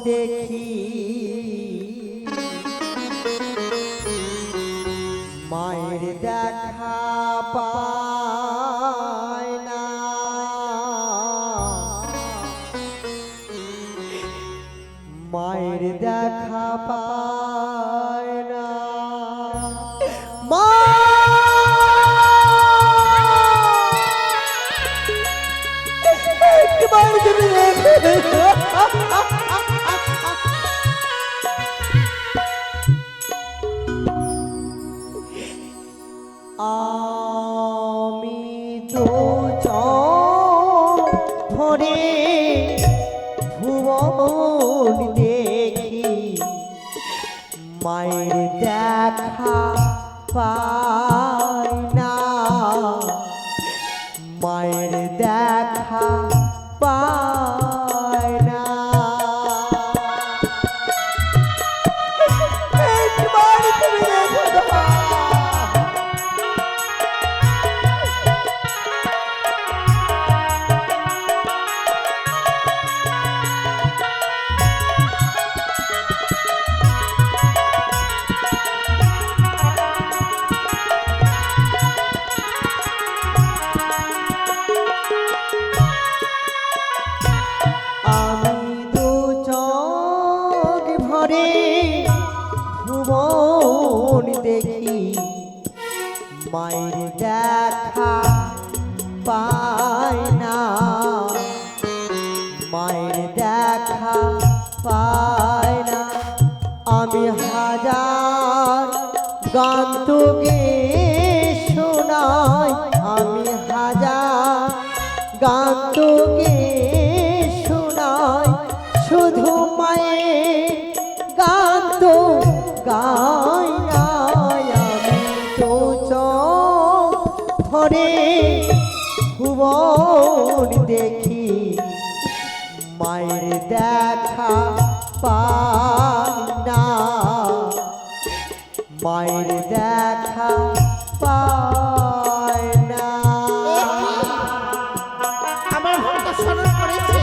দেখি। মায়ের দেখা পায় না। মায়ের দেখা পায় আমি তো দেখি মায়ের দেখা পাই। ভরে ভুবন দেখি। মায়ের দেখা পায় না। মায়ের দেখা পায় না। আমি হাজার গান তোকে শোনাই। আমি হাজার গান তোকে ভুবন দেখি মায়ের দেখা পাই না। মায়ের দেখা পায় না। আমার ভক্ত স্মরণ করেছে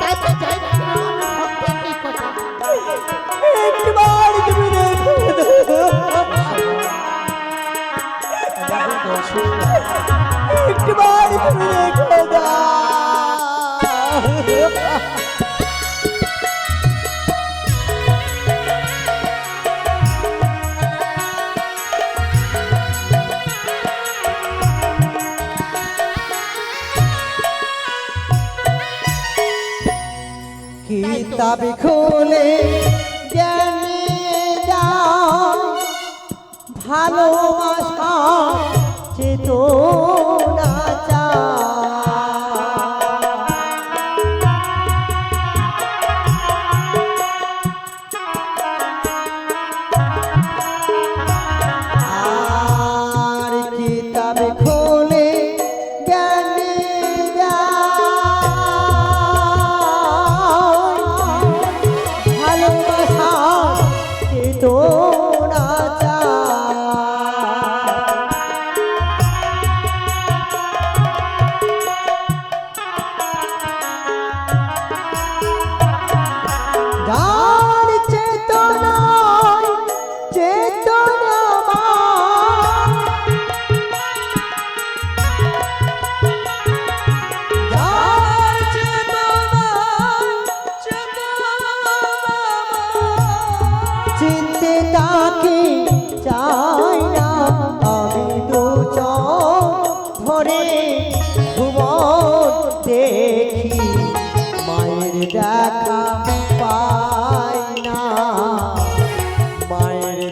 তাই তো যাই না কেন আমার ভক্তের নিকটে একবার তুমি দেখো। একবার দেখো না কিতাব খুলে জ্ঞানে যায় ভালোবাসা চেতনা।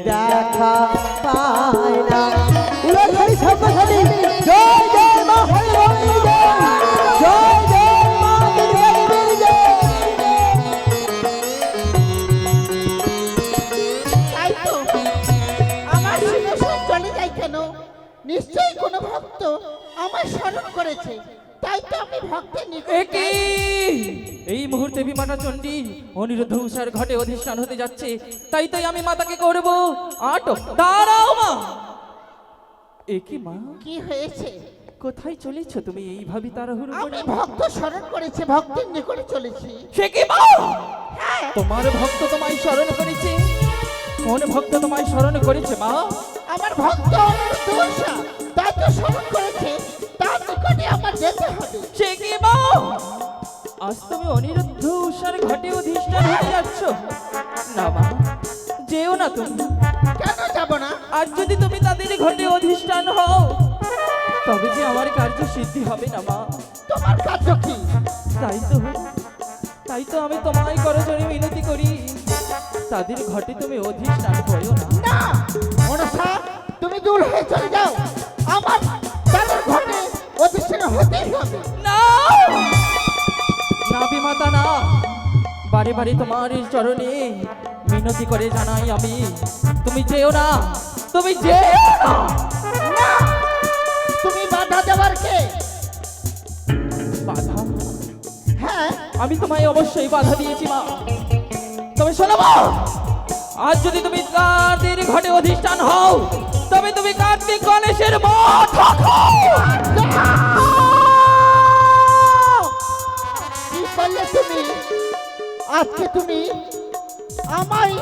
দেখা পাই না। জয় জয় মা জয়। জয় মা তাই তো। আমার চলে যায় কেন? নিশ্চয়ই কোনো ভক্ত আমার স্মরণ করেছে। তাই তো আমি ভক্তের নিকটে এই মুহূর্তে বিমাটা চণ্ডী অনিরুদ্ধ উষার ঘটে অধিষ্ঠান হতে যাচ্ছে। তাই তাই আমি মাতাকে করব। আটক। দাঁড়াও মা! একে মা! কি হয়েছে? কোথায় চলেছ তুমি? এইভাবে তাড়াহুড়ো করে আমি ভক্ত স্মরণ করেছে ভক্তের নিকটে চলেছি। সে কি মা? হ্যাঁ। তোমার ভক্ত তোমায় স্মরণ করেছে? কোন ভক্ত তোমায় স্মরণ করেছে মা? আমার ভক্ত অনিরুদ্ধ তাই তো স্মরণ করেছে। আমার যেতে হবে সে কি মা? আজ তুমি অনিরুদ্ধ উষার ঘটে অধিষ্ঠান হতে যাচ্ছ না মা যেও না তুমি। কেন যাব না? আর যদি তুমি তাদের ঘটে অধিষ্ঠান হও তবে যে আমার কার্য সিদ্ধি হবে না মা। তোমার কার্য কি? তাই তো তাই তো আমি তোমায় করজনে মিনতি করি। তাদের ঘটে তুমি অধিষ্ঠান হয়েও না। না মনসা তুমি দূর হয়ে চলে যাও। আমার বারে বারে তোমার চরণে মিনতি করে জানাই আমি। তুমি যেও না তুমি যেও না। তুমি বাধা দেওয়ার কে? বাধা? হ্যাঁ। আমি তোমায় অবশ্যই বাধা দিয়েছি মা। তবে শোনো মা, আজ যদি তুমি তাদের ঘটে অধিষ্ঠান হও তবে তুমি কার্তিক গণেশের মঠ কি করলে তুমি? আজকে তুমি আমায়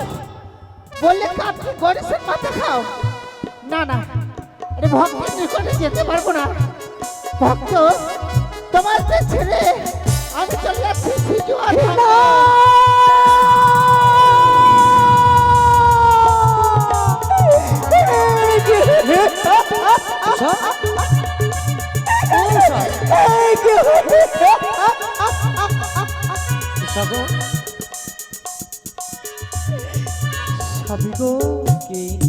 বললে কাপড় গণেশের মাথা খাও? না না, আরে ভক্তের নিকটে যেতে পারব না। ভক্ত, তোমার ছেড়ে আমি চলে যাচ্ছি আর সাগো কে